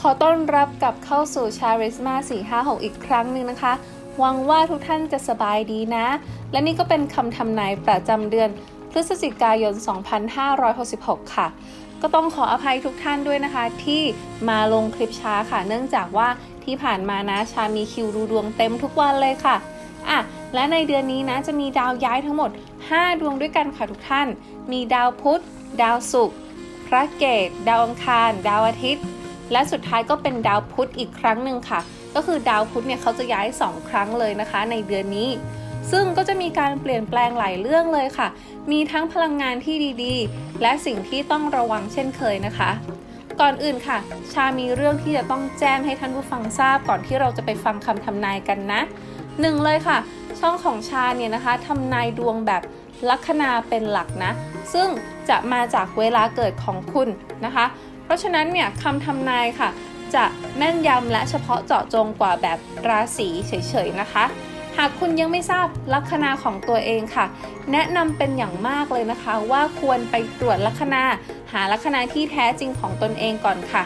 ขอต้อนรับกลับเข้าสู่ชาริสมา456 อีกครั้งหนึ่งนะคะ หวังว่าทุกท่านจะสบายดีนะ และนี่ก็เป็นคำทำนายประจำเดือนพฤศจิกายน 2566 ค่ะก็ต้องขออภัยทุกท่านด้วยนะคะ ที่มาลงคลิปช้าค่ะ เนื่องจากว่าที่ผ่านมานะชามีคิวดูดวงเต็มทุกวันเลยค่ะ อะ และในเดือนนี้นะจะมีดาวย้ายทั้งหมด 5 ดวงด้วยกันค่ะทุกท่าน มีดาวพุธ ดาวศุกร์พระเกตดาวอังคาร ดาวอาทิตย์ และสุดท้ายก็เป็นดาวพุธอีกครั้งหนึ่งค่ะ ก็คือดาวพุธเนี่ยเขาจะย้าย 2 ครั้งเลยนะคะ ในเดือนนี้ ซึ่งก็จะมีการเปลี่ยนแปลงหลายเรื่องเลยค่ะ มีทั้งพลังงานที่ดีๆ และสิ่งที่ต้องระวังเช่นเคยนะคะก่อนอื่นค่ะ ชามีเรื่องที่จะต้องแจ้งให้ท่านผู้ฟังทราบก่อนที่เราจะไปฟังคำทำนายกันนะหนึ่งเลยค่ะ ช่องของชาเนี่ยนะคะทำนายดวงแบบลัคนาเป็นหลักนะ ซึ่งจะมาจากเวลาเกิดของคุณนะคะ เพราะฉะนั้นเนี่ยคำทำนายค่ะ จะแม่นยำและเฉพาะเจาะจงกว่าแบบราศีเฉยๆนะคะหากคุณยังไม่ทราบลัคนาของตัวเองค่ะ แนะนำเป็นอย่างมากเลยนะคะ ว่าควรไปตรวจลัคนา หาลัคนาที่แท้จริงของตนเองก่อนค่ะ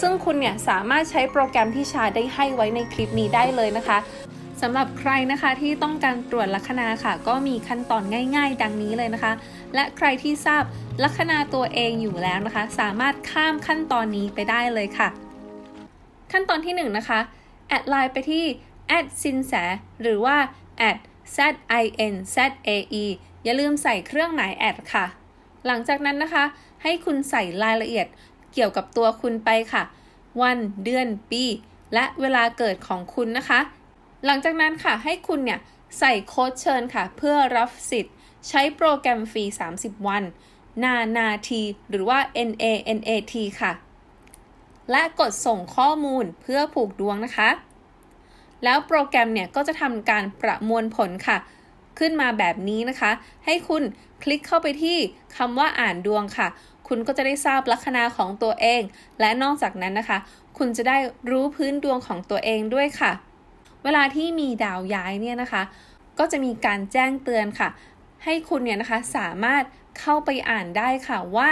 ซึ่งคุณเนี่ยสามารถใช้โปรแกรมที่ชาได้ให้ไว้ในคลิปนี้ได้เลยนะคะ สำหรับใครนะคะที่ต้องการตรวจลัคนาค่ะ ก็มีขั้นตอนง่าย ๆ ดังนี้เลยนะคะ และใครที่ทราบลัคนาตัวเองอยู่แล้วนะคะ สามารถข้ามขั้นตอนนี้ไปได้เลยค่ะ ขั้นตอนที่1นนะคะแอดไลน์ไปที่ a d สินแสหรือว่า a d z i n z a e อย่าลืมใส่เครื่องหมายแอดค่ะ หลังจากนั้นนะคะ ให้คุณใส่รายละเอียดเกี่ยวกับตัวคุณไปค่ะ วัน เดือน ปี และเวลาเกิดของคุณนะคะ หลังจากนั้นค่ะให้คุณเนี่ยใส่โค้ดเชิญค่ะ เพื่อรับสิทธิ์ ใช้โปรแกรมฟรี 30 วัน นานาทีหรือว่า NANAT ค่ะ และกดส่งข้อมูลเพื่อผูกดวงนะคะ แล้วโปรแกรมเนี่ยก็จะทำการประมวลผลค่ะ ขึ้นมาแบบนี้นะคะ ให้คุณคลิกเข้าไปที่คำว่าอ่านดวงค่ะ คุณก็จะได้ทราบลัคนาของตัวเอง และนอกจากนั้นนะคะ คุณจะได้รู้พื้นดวงของตัวเองด้วยค่ะ วลาที่มีดาวย้ายเนี่ยนะคะ ก็จะมีการแจ้งเตือนค่ะ ให้คุณเนี่ยนะคะสามารถเข้าไปอ่านได้ค่ะว่า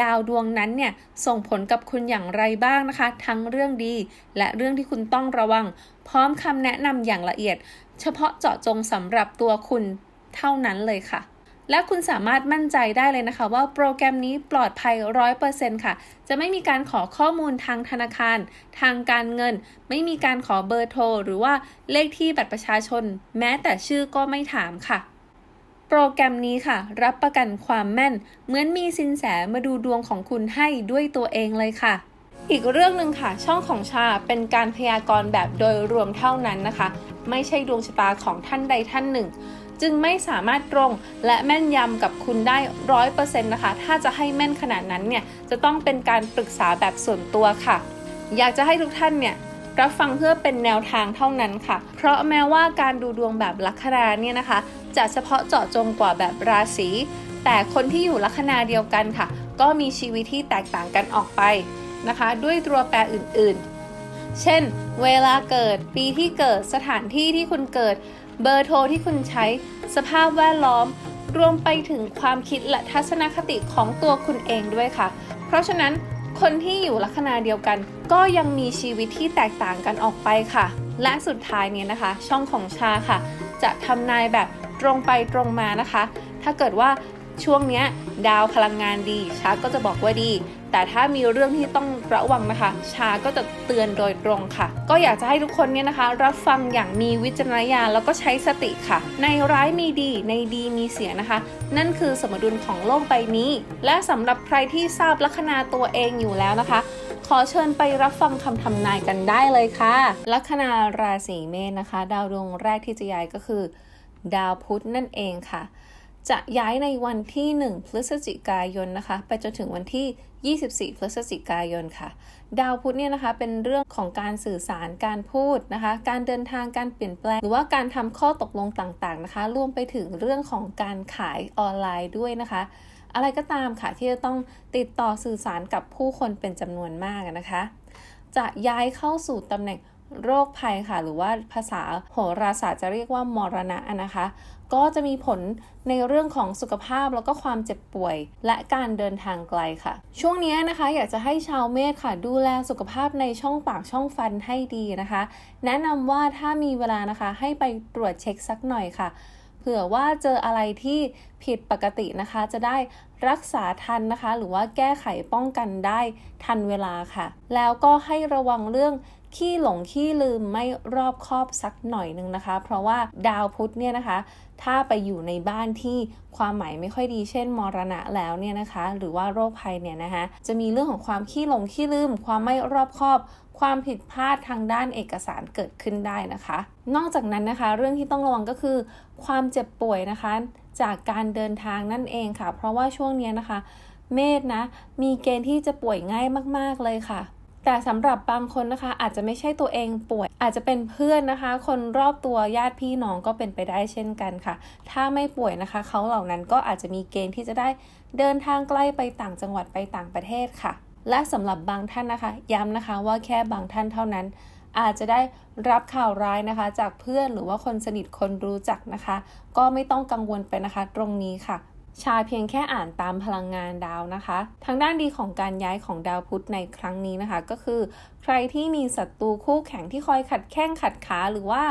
ดาวดวงนั้นเนี่ยส่งผลกับคุณอย่างไรบ้างนะคะ ทั้งเรื่องดี และเรื่องที่คุณต้องระวัง พร้อมคำแนะนำอย่างละเอียด เฉพาะเจาะจงสำหรับตัวคุณเท่านั้นเลยค่ะ และคุณสามารถมั่นใจได้เลยนะคะ ว่าโปรแกรมนี้ปลอดภัย 100%ค่ะ จะไม่มีการขอข้อมูลทางธนาคาร ทางการเงิน ไม่มีการขอเบอร์โทร หรือว่าเลขที่บัตรประชาชน แม้แต่ชื่อก็ไม่ถามค่ะโปรแกรมนี้ค่ะ รับประกันความแม่น เหมือนมีสินแสมาดูดวงของคุณให้ด้วยตัวเองเลยค่ะ อีกเรื่องหนึ่งค่ะ ช่องของชาเป็นการพยากรณ์แบบโดยรวมเท่านั้นนะคะ ไม่ใช่ดวงชะตาของท่านใดท่านหนึ่ง จึงไม่สามารถตรงและแม่นยำกับคุณได้ร้อยเปอร์เซ็นต์นะคะ ถ้าจะให้แม่นขนาดนั้นเนี่ยจะต้องเป็นการปรึกษาแบบส่วนตัวค่ะ อยากจะให้ทุกท่านเนี่ยรับฟังเพื่อเป็นแนวทางเท่านั้นค่ะ เพราะแม้ว่าการดูดวงแบบลัคนาเนี่ยนะคะ จะเฉพาะเจาะจงกว่าแบบราศี แต่คนที่อยู่ลัคนาเดียวกันค่ะ ก็มีชีวิตที่แตกต่างกันออกไปนะคะ ด้วยตัวแปรอื่นๆ เช่น เวลาเกิด ปีที่เกิด สถานที่ที่คุณเกิด เบอร์โทรที่คุณใช้ สภาพแวดล้อม รวมไปถึงความคิดและทัศนคติของตัวคุณเองด้วยค่ะ เพราะฉะนั้นคนที่อยู่ลัคนาเดียวกัน ก็ยังมีชีวิตที่แตกต่างกันออกไปค่ะ และสุดท้ายเนี่ยนะคะ ช่องของชาค่ะ จะทำนายแบบตรงไปตรงมานะคะ ถ้าเกิดว่าช่วงเนี้ยดาวพลังงานดีชาก็จะบอกว่าดี แต่ถ้ามีเรื่องที่ต้องระวังนะคะ ชาก็จะเตือนโดยตรงค่ะ ก็อยากจะให้ทุกคนเนี่ยนะคะ รับฟังอย่างมีวิจารณญาณแล้วก็ใช้สติค่ะ ในร้ายมีดีในดีมีเสียนะคะ นั่นคือสมดุลของโลกใบนี้ และสำหรับใครที่ทราบลัคนาตัวเองอยู่แล้วนะคะ ขอเชิญไปรับฟังคำทำนายกันได้เลยค่ะ ลัคนาราศีเมษนะคะ ดาวดวงแรกที่จะย้ายก็คือ ดาวพุธนั่นเองค่ะ จะย้ายในวันที่ 1 พฤศจิกายนนะคะ ไปจนถึงวันที่ 24 พฤศจิกายนค่ะ ดาวพุธเนี่ยนะคะเป็นเรื่องของการสื่อสารการพูดนะคะ การเดินทางการเปลี่ยนแปลง หรือว่าการทำข้อตกลงต่างๆนะคะ รวมไปถึงเรื่องของการขายออนไลน์ด้วยนะคะ อะไรก็ตามค่ะที่จะต้องติดต่อสื่อสารกับผู้คนเป็นจำนวนมากนะคะ จะย้ายเข้าสู่ตำแหน่งโรคภัยค่ะ หรือว่าภาษาโหราศาสตร์จะเรียกว่ามรณะนะคะ ก็จะมีผลในเรื่องของสุขภาพแล้วก็ความเจ็บป่วย และการเดินทางไกลค่ะ ช่วงนี้นะคะ อยากจะให้ชาวเมษค่ะ ดูแลสุขภาพในช่องปากช่องฟันให้ดีนะคะ แนะนำว่าถ้ามีเวลานะคะ ให้ไปตรวจเช็คสักหน่อยค่ะเผื่อว่าเจออะไรที่ผิดปกตินะคะ จะได้รักษาทันนะคะ หรือว่าแก้ไขป้องกันได้ทันเวลาค่ะ แล้วก็ให้ระวังเรื่อง ขี้หลงขี้ลืมไม่รอบคอบสักหน่อยนึงนะคะ เพราะว่าดาวพุธเนี่ยนะคะ ถ้าไปอยู่ในบ้านที่ความหมายไม่ค่อยดีเช่น มรณะแล้วเนี่ยนะคะ หรือว่าโรคภัยเนี่ยนะคะจะมีเรื่องของความขี้หลงขี้ลืม ความไม่รอบคอบ ความผิดพลาดทางด้านเอกสารเกิดขึ้นได้นะคะ นอกจากนั้นนะคะ เรื่องที่ต้องระวังก็คือ ความเจ็บป่วยนะคะ จากการเดินทางนั่นเองค่ะ เพราะว่าช่วงนี้นะคะ เมษนะมีเกณฑ์ที่จะป่วยง่ายมาก ๆเลยค่ะ แต่สำหรับบางคนนะคะ อาจจะไม่ใช่ตัวเองป่วย อาจจะเป็นเพื่อนนะคะ คนรอบตัวญาติพี่น้องก็เป็นไปได้เช่นกันค่ะ ถ้าไม่ป่วยนะคะ เขาเหล่านั้นก็อาจจะมีเกณฑ์ที่จะได้เดินทางใกล้ไปต่างจังหวัดไปต่างประเทศค่ะ และสำหรับบางท่านนะคะ ย้ำนะคะว่าแค่บางท่านเท่านั้น อาจจะได้รับข่าวร้ายนะคะ จากเพื่อนหรือว่าคนสนิทคนรู้จักนะคะ ก็ไม่ต้องกังวลไปนะคะ ตรงนี้ค่ะ ชาเพียงแค่อ่านตามพลังงานดาวนะคะ ทางด้านดีของการย้ายของดาวพุธในครั้งนี้นะคะ ก็คือ ใครที่มีศัตรูคู่แข่งที่คอยขัดแข้งขัดขาหรือว่า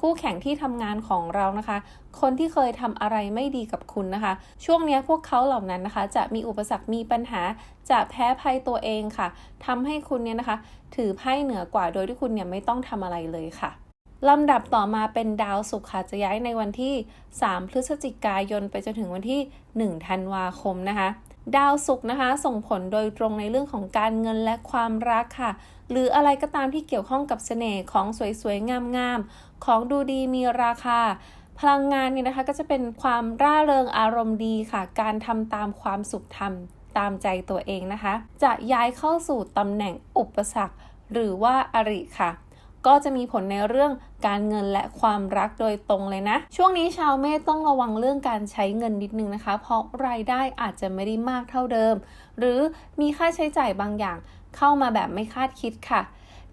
คู่แข่งที่ทำงานของเรานะคะ คนที่เคยทำอะไรไม่ดีกับคุณนะคะ ช่วงนี้พวกเขาเหล่านั้นนะคะ จะมีอุปสรรค มีปัญหา จะแพ้ภัยตัวเองค่ะทำให้คุณเนี่ยนะคะ ถือไพ่เหนือกว่า โดยที่คุณเนี่ยไม่ต้องทำอะไรเลยค่ะ ลำดับต่อมาเป็นดาวศุกร์ค่ะจะย้ายในวันที่ 3 พฤศจิกายนไปจนถึงวันที่ 1 ธันวาคมนะคะ ดาวศุกร์นะคะ ส่งผลโดยตรงในเรื่องของการเงินและความรักค่ะ หรืออะไรก็ตามที่เกี่ยวข้องกับเสน่ห์ของสวยๆ งามๆ ของดูดีมีราคา พลังงานนี่นะคะก็จะเป็นความร่าเริงอารมณ์ดีค่ะ การทำตามความสุขทำตามใจตัวเองนะคะ จะย้ายเข้าสู่ตำแหน่งอุปสรรค หรือว่าอริค่ะ ก็จะมีผลในเรื่องการเงินและความรักโดยตรงเลยนะ ช่วงนี้ชาวเมษต้องระวังเรื่องการใช้เงินนิดนึงนะคะ เพราะรายได้อาจจะไม่ได้มากเท่าเดิม หรือมีค่าใช้จ่ายบางอย่างเข้ามาแบบไม่คาดคิดค่ะ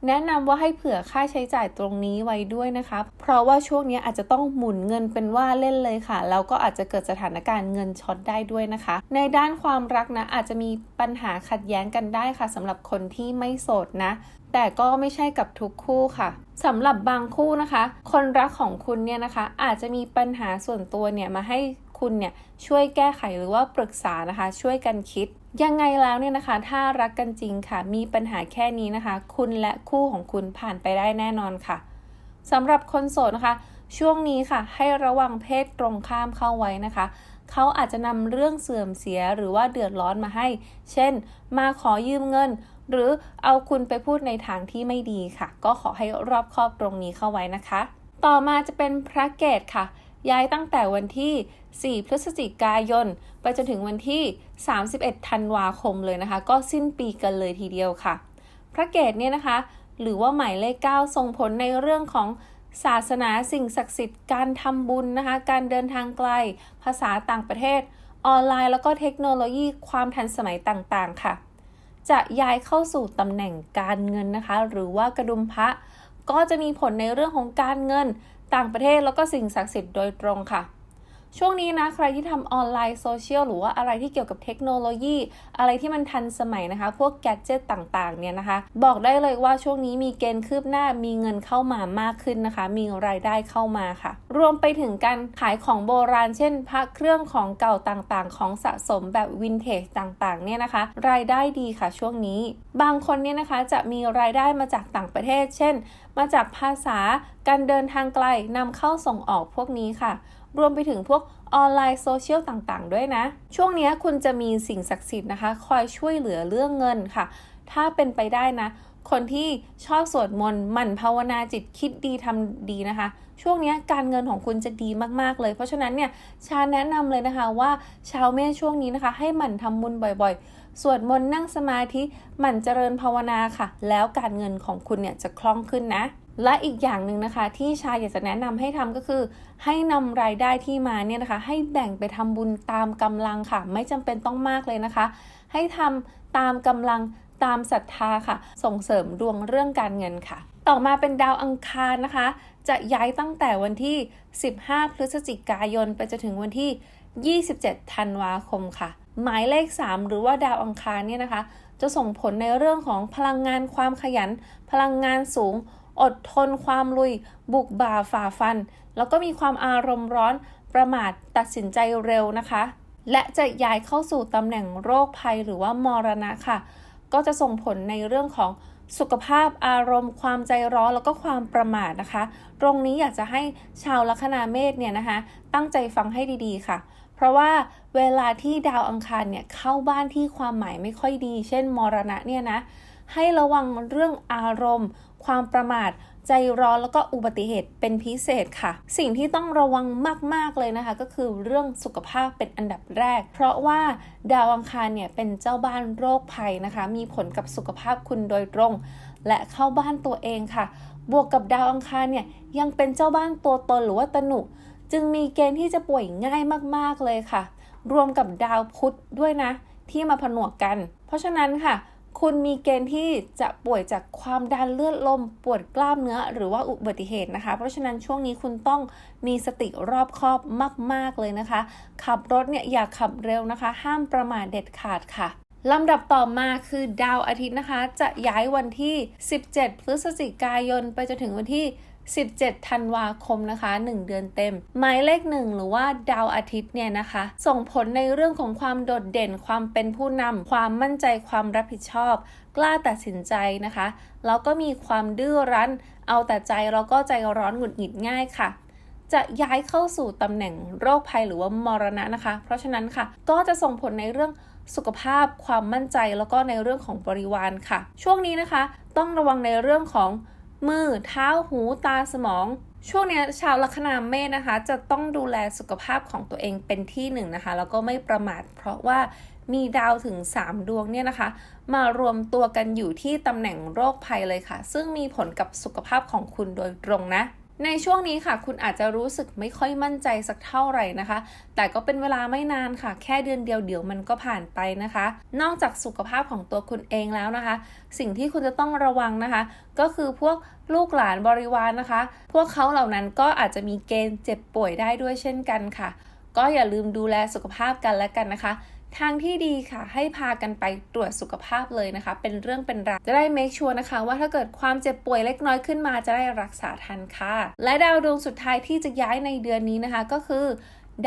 แนะนำว่าให้เผื่อค่าใช้จ่ายตรงนี้ไว้ด้วยนะคะ เพราะว่าช่วงนี้อาจจะต้องหมุนเงินเป็นว่าเล่นเลยค่ะ แล้วก็อาจจะเกิดสถานการณ์เงินช็อตได้ด้วยนะคะ ในด้านความรักนะอาจจะมีปัญหาขัดแย้งกันได้ค่ะสำหรับคนที่ไม่โสดนะ แต่ก็ไม่ใช่กับทุกคู่ค่ะสำหรับบางคู่นะคะ คนรักของคุณเนี่ยนะคะ อาจจะมีปัญหาส่วนตัวเนี่ยมาให้คุณเนี่ยช่วยแก้ไขหรือว่าปรึกษานะคะ ช่วยกันคิด ยังไงแล้วเนี่ยนะคะ ถ้ารักกันจริงค่ะ มีปัญหาแค่นี้นะคะ คุณและคู่ของคุณผ่านไปได้แน่นอนค่ะสำหรับคนโสดนะคะ ช่วงนี้ค่ะ ให้ระวังเพศตรงข้ามเข้าไว้นะคะเขาอาจจะนำเรื่องเสื่อมเสียหรือว่าเดือดร้อนมาให้ เช่น มาขอยืมเงิน หรือเอาคุณไปพูดในทางที่ไม่ดีค่ะ ก็ขอให้รอบคอบตรงนี้เข้าไว้นะคะ ต่อมาจะเป็นพระเกตค่ะ ย้ายตั้งแต่วันที่ 4 พฤศจิกายน ไปจนถึงวันที่ 31 ธันวาคมเลยนะคะ ก็สิ้นปีกันเลยทีเดียวค่ะ พระเกตเนี่ยนะคะ หรือว่าหมายเลข9ส่งผลในเรื่องของศาสนาสิ่งศักดิ์สิทธิ์การทำบุญนะคะ การเดินทางไกล ภาษาต่างประเทศ ออนไลน์แล้วก็เทคโนโลยีความทันสมัยต่างๆ ค่ะ จะย้ายเข้าสู่ตำแหน่งการเงินนะคะ หรือว่ากระดุมพระก็จะมีผลในเรื่องของการเงินต่างประเทศแล้วก็สิ่งศักดิ์สิทธิ์โดยตรงค่ะ ช่วงนี้นะใครที่ทำออนไลน์โซเชียลหรือว่าอะไรที่เกี่ยวกับเทคโนโลยี อะไรที่มันทันสมัยนะคะ พวกแกดเจิตต่างๆเนี่ยนะคะ บอกได้เลยว่าช่วงนี้มีเกณฑ์คืบหน้ามีเงินเข้ามามากขึ้นนะคะ มีรายได้เข้ามาค่ะ รวมไปถึงการขายของโบราณ เช่นพระเครื่องของเก่าต่างๆ ของสะสมแบบวินเทจต่างๆเนี่ยนะคะ รายได้ดีค่ะช่วงนี้ บางคนเนี่ยนะคะจะมีรายได้มาจากต่างประเทศ เช่น มาจากภาษาการเดินทางไกลนำเข้าส่งออกพวกนี้ค่ะรวมไปถึงพวกออนไลน์โซเชียลต่างๆ ด้วยนะ ช่วงนี้คุณจะมีสิ่งศักดิ์สิทธิ์นะคะ คอยช่วยเหลือเรื่องเงินค่ะ ถ้าเป็นไปได้นะ คนที่ชอบสวดมนต์หมั่นภาวนาจิตคิดดีทำดีนะคะ ช่วงนี้การเงินของคุณจะดีมากๆเลย เพราะฉะนั้นเนี่ยชาแนะนำเลยนะคะว่าชาวเมษช่วงนี้นะคะ ให้หมั่นทำบุญบ่อยๆ สวดมนต์นั่งสมาธิหมั่นเจริญภาวนาค่ะ แล้วการเงินของคุณเนี่ยจะคล่องขึ้นนะ และอีกอย่างหนึ่งนะคะ ที่ชาอยากจะแนะนำให้ทำก็คือ ให้นำรายได้ที่มาเนี่ยนะคะ ให้แบ่งไปทำบุญตามกำลังค่ะ ไม่จำเป็นต้องมากเลยนะคะ ให้ทำตามกำลังตามศรัทธาค่ะ ส่งเสริมดวงเรื่องการเงินค่ะ ต่อมาเป็นดาวอังคารนะคะ จะย้ายตั้งแต่วันที่ 15 พฤศจิกายน ไปจนถึงวันที่ 27 ธันวาคมค่ะ หมายเลข 3 หรือว่าดาวอังคารเนี่ยนะคะ จะส่งผลในเรื่องของพลังงานความขยัน พลังงานสูง อดทนความลุย บุกบ่าฝ่าฟัน แล้วก็มีความอารมณ์ร้อนประมาทตัดสินใจเร็วนะคะ และจะย้ายเข้าสู่ตำแหน่งโรคภัยหรือว่ามรณะค่ะ ก็จะส่งผลในเรื่องของสุขภาพอารมณ์ ความใจร้อนแล้วก็ความประมาทนะคะ ตรงนี้อยากจะให้ชาวลัคนาเมษเนี่ยนะคะ ตั้งใจฟังให้ดีๆค่ะ เพราะว่าเวลาที่ดาวอังคารเนี่ยเข้าบ้านที่ความหมายไม่ค่อยดี เช่น มรณะเนี่ยนะให้ระวังเรื่องอารมณ์ ความประมาท ใจร้อนแล้วก็อุบัติเหตุเป็นพิเศษค่ะ สิ่งที่ต้องระวังมาก ๆ เลยนะคะ ก็คือเรื่องสุขภาพเป็นอันดับแรก เพราะว่าดาวอังคารเนี่ยเป็นเจ้าบ้านโรคภัยนะคะ มีผลกับสุขภาพคุณโดยตรง และเข้าบ้านตัวเองค่ะ บวกกับดาวอังคารเนี่ยยังเป็นเจ้าบ้านตัวตนหรือว่าตนุจึงมีเกณฑ์ที่จะป่วยง่ายมาก ๆ เลยค่ะ รวมกับดาวพุธด้วยนะ ที่มาผนวกกัน เพราะฉะนั้นค่ะ คุณมีเกณฑ์ที่จะป่วยจากความดันเลือดลม ปวดกล้ามเนื้อ หรือว่าอุบัติเหตุนะคะ เพราะฉะนั้นช่วงนี้คุณต้องมีสติรอบคอบมาก ๆ เลยนะคะ ขับรถเนี่ยอย่าขับเร็วนะคะ ห้ามประมาทเด็ดขาดค่ะลำดับต่อมาคือดาวอาทิตย์นะคะ จะย้ายวันที่ 17 พฤศจิกายน ไปจนถึงวันที่ 17 ธันวาคมนะคะ 1 เดือนเต็ม หมายเลขหนึ่งหรือว่าดาวอาทิตย์เนี่ยนะคะ ส่งผลในเรื่องของความโดดเด่นความเป็นผู้นำความมั่นใจความรับผิดชอบ กล้าตัดสินใจนะคะแล้วก็มีความดื้อรั้น เอาแต่ใจแล้วก็ใจร้อนหงุดหงิดง่ายค่ะจะย้ายเข้าสู่ตำแหน่งโรคภัยหรือว่ามรณะนะคะ เพราะฉะนั้นค่ะ ก็จะส่งผลในเรื่องสุขภาพ ความมั่นใจแล้วก็ในเรื่องของบริวารค่ะ ช่วงนี้นะคะ ต้องระวังในเรื่องของ มือเท้าหูตาสมอง ช่วงนี้ชาวลัคนาเมษนะคะ จะต้องดูแลสุขภาพของตัวเองเป็นที่หนึ่งนะคะ แล้วก็ไม่ประมาทเพราะว่ามีดาวถึง 3 ดวงเนี่ยนะคะ มารวมตัวกันอยู่ที่ตำแหน่งโรคภัยเลยค่ะ ซึ่งมีผลกับสุขภาพของคุณโดยตรงนะ ในช่วงนี้ค่ะ คุณอาจจะรู้สึกไม่ค่อยมั่นใจสักเท่าไหร่นะคะ แต่ก็เป็นเวลาไม่นานค่ะ แค่เดือนเดียวเดี๋ยวมันก็ผ่านไปนะคะ นอกจากสุขภาพของตัวคุณเองแล้วนะคะ สิ่งที่คุณจะต้องระวังนะคะ ก็คือพวกลูกหลานบริวารนนะคะ พวกเขาเหล่านั้นก็อาจจะมีเกณฑ์เจ็บป่วยได้ด้วยเช่นกันค่ะ ก็อย่าลืมดูแลสุขภาพกันและกันนะคะ ทางที่ดีค่ะ ให้พากันไปตรวจสุขภาพเลยนะคะ เป็นเรื่องเป็นราวจะได้ make sure นะคะ ว่าถ้าเกิดความเจ็บป่วยเล็กน้อยขึ้นมาจะได้รักษาทันค่ะ และดาวดวงสุดท้ายที่จะย้ายในเดือนนี้นะคะ ก็คือ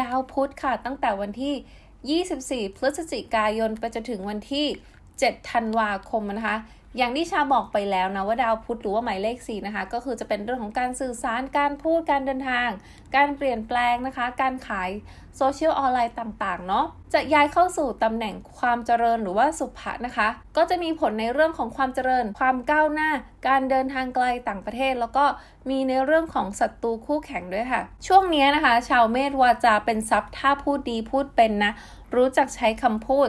ดาวพุธค่ะ ตั้งแต่วันที่ 24 พฤศจิกายนไปจนถึงวันที่ 7 ธันวาคมนะคะ อย่างที่ชาบอกไปแล้วนะว่าดาวพุธหรือว่าหมายเลข4นะคะก็คือจะเป็นเรื่องของการสื่อสารการพูดการเดินทาง การเปลี่ยนแปลงนะคะ การขายโซเชียลออนไลน์ต่างๆเนาะจะย้ายเข้าสู่ตำแหน่งความเจริญหรือว่าสุภะนะคะก็จะมีผลในเรื่องของความเจริญ ความก้าวหน้า การเดินทางไกลต่างประเทศ แล้วก็มีในเรื่องของศัตรูคู่แข่งด้วยค่ะ ช่วงนี้นะคะ ชาวเมษวาจาเป็นทรัพย์ถ้าพูดดีพูดเป็นนะ รู้จักใช้คำพูด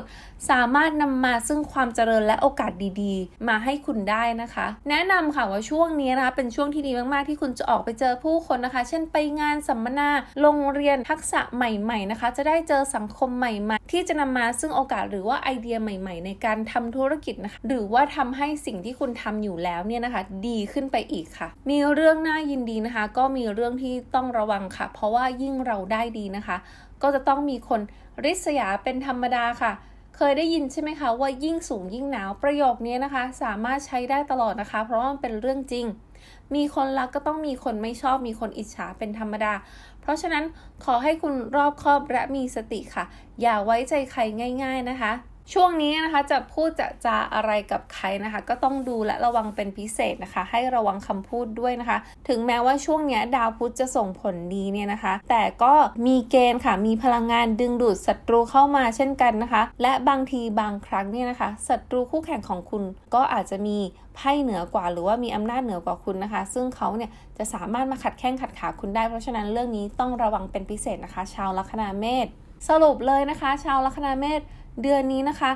สามารถนำมาซึ่งความเจริญและโอกาสดีๆ มาให้คุณได้นะคะ แนะนำค่ะว่าช่วงนี้นะคะเป็นช่วงที่ดีมากๆที่คุณจะออกไปเจอผู้คนนะคะ เช่นไปงานสัมมนาโรงเรียนทักษะใหม่ ๆนะคะ จะได้เจอสังคมใหม่ ๆ ที่จะนำมาซึ่งโอกาสหรือว่าไอเดียใหม่ ๆ ในการทำธุรกิจนะคะหรือว่าทำให้สิ่งที่คุณทำอยู่แล้วเนี่ยนะคะ ดีขึ้นไปอีกค่ะ มีเรื่องน่ายินดีนะคะ ก็มีเรื่องที่ต้องระวังค่ะ เพราะว่ายิ่งเราได้ดีนะคะ ก็จะต้องมีคนริษยาเป็นธรรมดาค่ะเคยได้ยินใช่ไหมคะว่ายิ่งสูงยิ่งหนาวประโยคนี้นะคะ สามารถใช้ได้ตลอดนะคะ เพราะว่ามันเป็นเรื่องจริง มีคนรักก็ต้องมีคนไม่ชอบมีคนอิจฉาเป็นธรรมดา เพราะฉะนั้นขอให้คุณรอบคอบและมีสติค่ะ อย่าไว้ใจใครง่าย ๆนะคะ ช่วงนี้นะคะจะพูดจะจาอะไรกับใครนะคะ ก็ต้องดูและระวังเป็นพิเศษนะคะ ให้ระวังคำพูดด้วยนะคะ ถึงแม้ว่าช่วงนี้ดาวพุธจะส่งผลดีเนี่ยนะคะ แต่ก็มีเกณฑ์ค่ะมีพลังงานดึงดูดศัตรูเข้ามาเช่นกันนะคะ และบางทีบางครั้งเนี่ยนะคะศัตรูคู่แข่งของคุณก็อาจจะมีไพ่เหนือกว่า หรือว่ามีอำนาจเหนือกว่าคุณนะคะ ซึ่งเขาเนี่ยจะสามารถมาขัดแข้งขัดขาคุณได้ เพราะฉะนั้นเรื่องนี้ต้องระวังเป็นพิเศษนะคะ ชาวลัคนาเมษสรุปเลยนะคะ ชาวลัคนาเมษ เดือนนี้นะคะ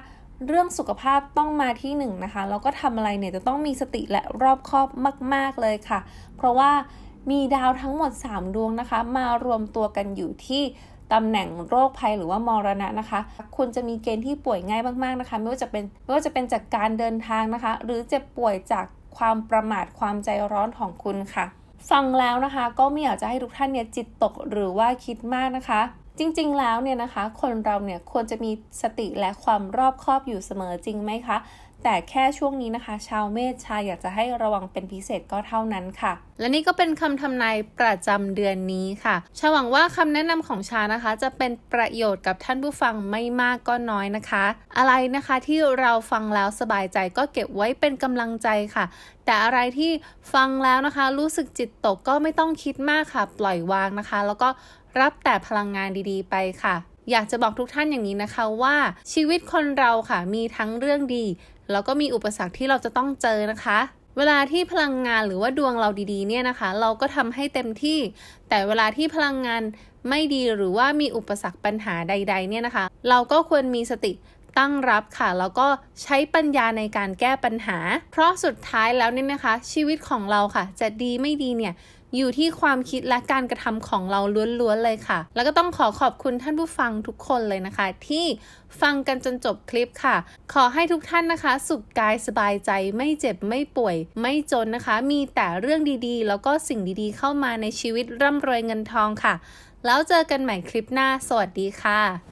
เรื่องสุขภาพต้องมาที่หนึ่งนะคะแล้วก็ทำอะไรเนี่ยจะต้องมีสติและรอบคอบมาก ๆเลยค่ะ เพราะว่ามีดาวทั้งหมด 3 ดวงนะคะ มารวมตัวกันอยู่ที่ตำแหน่งโรคภัยหรือว่ามรณะนะคะ คุณจะมีเกณฑ์ที่ป่วยง่ายมากๆนะคะ ไม่ว่าจะเป็นไม่ว่าจะเป็นจากการเดินทางนะคะ หรือเจ็บป่วยจากความประมาทความใจร้อนของคุณค่ะ ฟังแล้วนะคะ ก็ไม่อยากจะให้ทุกท่านเนี่ยจิตตกหรือว่าคิดมากนะคะ จริงๆ แล้วเนี่ยนะคะ คนเราเนี่ยควรจะมีสติและความรอบคอบอยู่เสมอจริงไหมคะ แต่แค่ช่วงนี้นะคะ ชาวเมษชาอยากจะให้ระวังเป็นพิเศษก็เท่านั้นค่ะ และนี่ก็เป็นคำทำนายประจำเดือนนี้ค่ะชาหวังว่าคำแนะนำของชานะคะ จะเป็นประโยชน์กับท่านผู้ฟังไม่มากก็น้อยนะคะ อะไรนะคะที่เราฟังแล้วสบายใจก็เก็บไว้เป็นกำลังใจค่ะ แต่อะไรที่ฟังแล้วนะคะ รู้สึกจิตตกก็ไม่ต้องคิดมากค่ะ ปล่อยวางนะคะ แล้วก็ รับแต่พลังงานดีๆ ไปค่ะ อยากจะบอกทุกท่านอย่างนี้นะคะว่าชีวิตคนเราค่ะ มีทั้งเรื่องดี แล้วก็มีอุปสรรคที่เราจะต้องเจอนะคะเวลาที่พลังงานหรือว่าดวงเราดีๆเนี่ยนะคะ เราก็ทำให้เต็มที่ แต่เวลาที่พลังงานไม่ดีหรือว่ามีอุปสรรคปัญหาใด ๆ เนี่ยนะคะ เราก็ควรมีสติตั้งรับค่ะ แล้วก็ใช้ปัญญาในการแก้ปัญหา เพราะสุดท้ายแล้วเนี่ยนะคะ ชีวิตของเราค่ะ จะดีไม่ดีเนี่ย อยู่ที่ความคิดและการกระทำของเราล้วนๆเลยค่ะ แล้วก็ต้องขอขอบคุณท่านผู้ฟังทุกคนเลยนะคะ ที่ฟังกันจนจบคลิปค่ะ ขอให้ทุกท่านนะคะ สุขกายสบายใจไม่เจ็บไม่ป่วย ไม่จนนะคะ มีแต่เรื่องดีๆ แล้วก็สิ่งดีๆ เข้ามาในชีวิตร่ำรวยเงินทองค่ะ แล้วเจอกันใหม่คลิปหน้า สวัสดีค่ะ